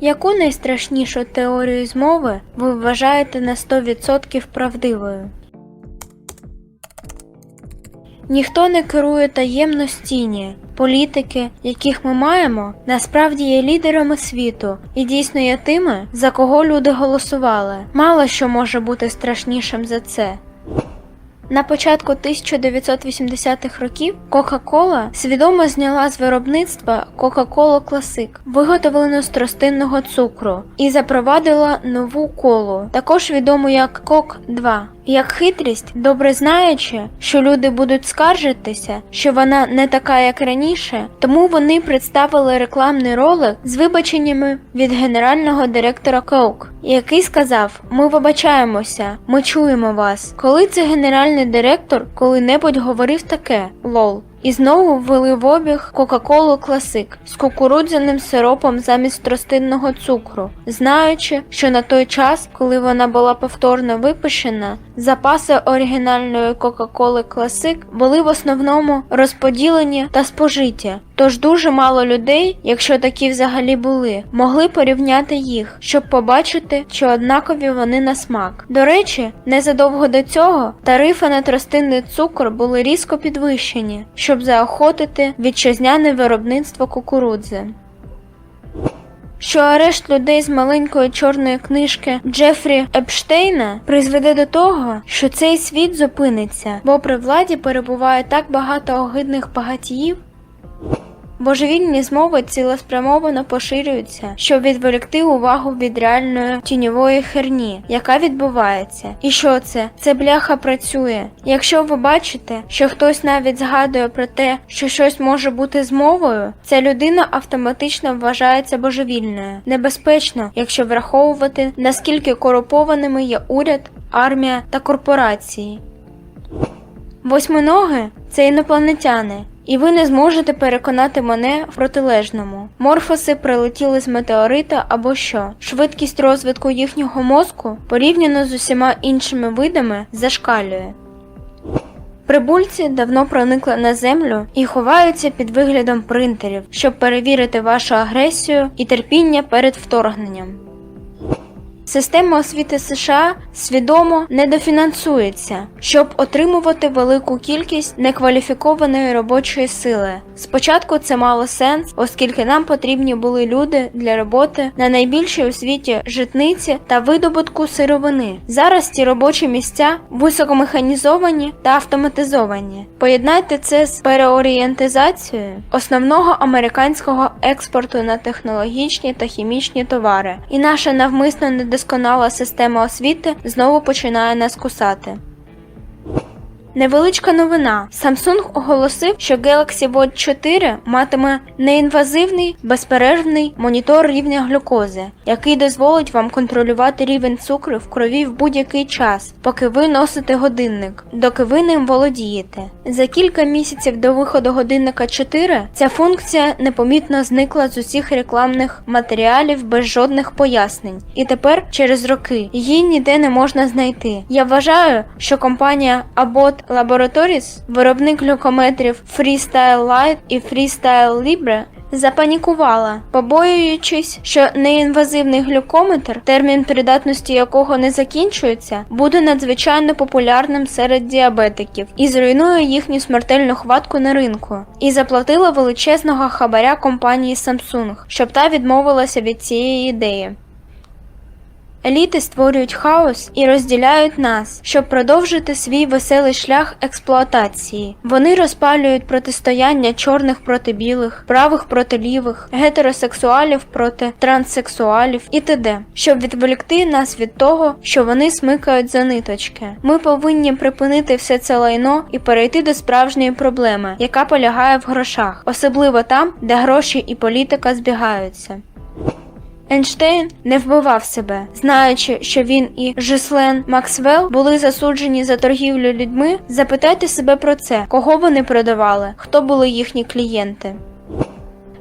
Яку найстрашнішу теорію змови ви вважаєте на 100% правдивою? Ніхто не керує таємно стіні. Політики, яких ми маємо, насправді є лідерами світу і дійсно є тими, за кого люди голосували. Мало що може бути страшнішим за це. На початку 1980-х років Coca-Cola свідомо зняла з виробництва Coca-Cola Classic, виготовлену з тростинного цукру, і запровадила нову колу, також відому як Coke 2. Як хитрість, добре знаючи, що люди будуть скаржитися, що вона не така, як раніше, тому вони представили рекламний ролик з вибаченнями від генерального директора Coke, який сказав: Ми вибачаємося, ми чуємо вас. Коли це генеральний директор коли-небудь говорив таке лол. І знову ввели в обіг Кока-Колу Classic з кукурудзяним сиропом замість тростинного цукру, знаючи, що на той час, коли вона була повторно випущена, запаси оригінальної Кока-Коли Classic були в основному розподілені та спожиті. Тож дуже мало людей, якщо такі взагалі були, могли порівняти їх, щоб побачити, чи однакові вони на смак. До речі, незадовго до цього тарифи на тростинний цукор були різко підвищені, щоб заохотити вітчизняне виробництво кукурудзи. Що арешт людей з маленької чорної книжки Джефрі Епштейна призведе до того, що цей світ зупиниться, бо при владі перебуває так багато огидних багатіїв, Божевільні змови цілеспрямовано поширюються, щоб відволікти увагу від реальної тіньової херні, яка відбувається. І що це? Це бляха працює. Якщо ви бачите, що хтось навіть згадує про те, що щось може бути змовою, ця людина автоматично вважається божевільною. Небезпечно, якщо враховувати, наскільки корумпованими є уряд, армія та корпорації. Восьминоги це інопланетяни, і ви не зможете переконати мене в протилежному. Морфоси прилетіли з метеорита або що. Швидкість розвитку їхнього мозку порівняно з усіма іншими видами зашкалює. Прибульці давно проникли на землю і ховаються під виглядом принтерів, щоб перевірити вашу агресію і терпіння перед вторгненням. Система освіти США свідомо недофінансується, щоб отримувати велику кількість некваліфікованої робочої сили. Спочатку це мало сенс, оскільки нам потрібні були люди для роботи на найбільшій у світі житниці та видобутку сировини. Зараз ці робочі місця високомеханізовані та автоматизовані. Поєднайте це з переорієнтизацією основного американського експорту на технологічні та хімічні товари, і наша навмисно недосконала система освіти знову починає нас кусати. Невеличка новина. Samsung оголосив, що Galaxy Watch 4 матиме неінвазивний безперервний монітор рівня глюкози, який дозволить вам контролювати рівень цукру в крові в будь-який час, поки ви носите годинник, доки ви ним володієте. За кілька місяців до виходу годинника 4 ця функція непомітно зникла з усіх рекламних матеріалів без жодних пояснень, і тепер, через роки, її ніде не можна знайти. Я вважаю, що компанія Abbott Laboratories, виробник глюкометрів Freestyle Light і Freestyle Libre, запанікувала, побоюючись, що неінвазивний глюкометр, термін придатності якого не закінчується, буде надзвичайно популярним серед діабетиків і зруйнує їхню смертельну хватку на ринку, і заплатила величезного хабаря компанії Samsung, щоб та відмовилася від цієї ідеї. Еліти створюють хаос і розділяють нас, щоб продовжити свій веселий шлях експлуатації. Вони розпалюють протистояння чорних проти білих, правих проти лівих, гетеросексуалів проти транссексуалів і т.д., щоб відволікти нас від того, що вони смикають за ниточки. Ми повинні припинити все це лайно і перейти до справжньої проблеми, яка полягає в грошах, особливо там, де гроші і політика збігаються. Ейнштейн не вбивав себе, знаючи, що він і Жислен Максвелл були засуджені за торгівлю людьми. Запитайте себе про це, кого вони продавали, хто були їхні клієнти.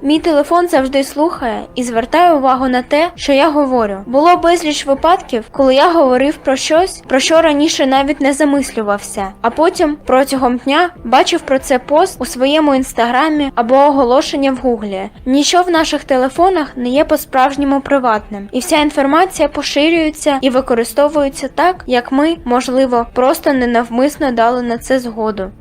Мій телефон завжди слухає і звертає увагу на те, що я говорю. Було безліч випадків, коли я говорив про щось, про що раніше навіть не замислювався, а потім протягом дня бачив про це пост у своєму інстаграмі або оголошення в гуглі. Ніщо в наших телефонах не є по-справжньому приватним, і вся інформація поширюється і використовується так, як ми, можливо, просто ненавмисно дали на це згоду.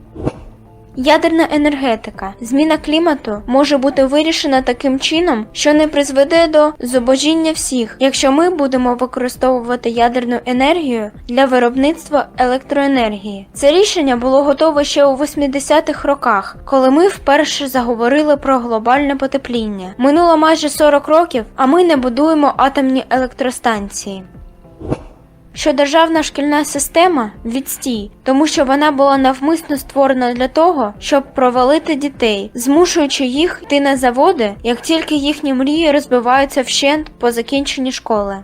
Ядерна енергетика. Зміна клімату може бути вирішена таким чином, що не призведе до зубожіння всіх, якщо ми будемо використовувати ядерну енергію для виробництва електроенергії. Це рішення було готове ще у 80-х роках, коли ми вперше заговорили про глобальне потепління. Минуло майже 40 років, а ми не будуємо атомні електростанції що державна шкільна система відстій, тому що вона була навмисно створена для того, щоб провалити дітей, змушуючи їх йти на заводи, як тільки їхні мрії розбиваються вщент по закінченні школи.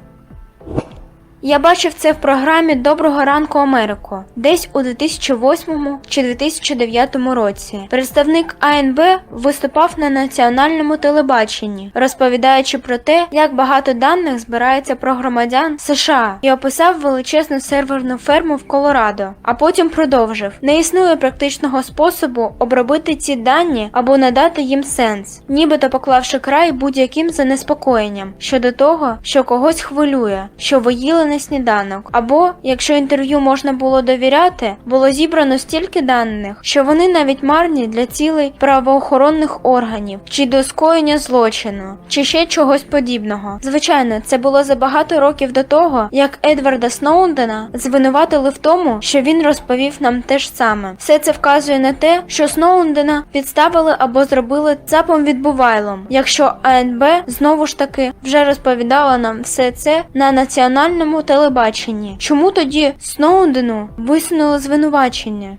Я бачив це в програмі Доброго ранку Америко десь у 2008 чи 2009 році. Представник АНБ виступав на національному телебаченні, розповідаючи про те, як багато даних збирається про громадян США і описав величезну серверну ферму в Колорадо. А потім продовжив: не існує практичного способу обробити ці дані або надати їм сенс, нібито поклавши край будь-яким занеспокоєнням щодо того, що когось хвилює, що ви їли на сніданок. Або, якщо інтерв'ю можна було довіряти, було зібрано стільки даних, що вони навіть марні для цілей правоохоронних органів, чи до скоєння злочину, чи ще чогось подібного. Звичайно, це було за багато років до того, як Едварда Сноудена звинуватили в тому, що він розповів нам те ж саме. Все це вказує на те, що Сноудена підставили або зробили цапом відбувайлом, якщо АНБ знову ж таки вже розповідала нам все це на національному телебаченні. Чому тоді Сноудену висунули звинувачення?